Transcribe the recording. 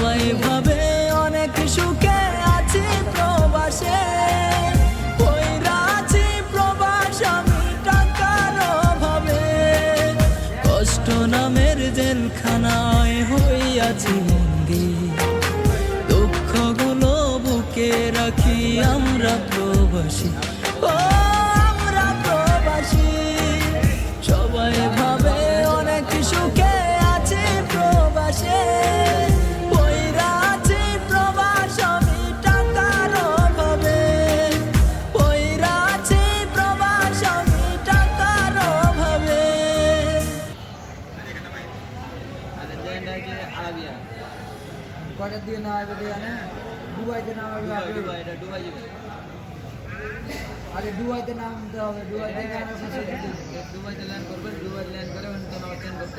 সবাই অনেক সুখে আছি প্রবাসে। আছি প্রবাস আমি টাকার কষ্ট নামের জেলখানায় হইয়াছি বন্দি দুঃখগুলো বুকে রাখি আমরা প্রবাসী। એટલે આવ્યા કોટેજથી ના આવ્યો તે અને દુબઈ થી નામ આવ્યું દુબઈ એટલે દુબઈ અરે દુબઈ થી નામ તો હવે દુબઈ થી નામ દુબઈ થી લેન્ડ કરવે દુબઈ લેન્ડ અને તેનો ચેન્જ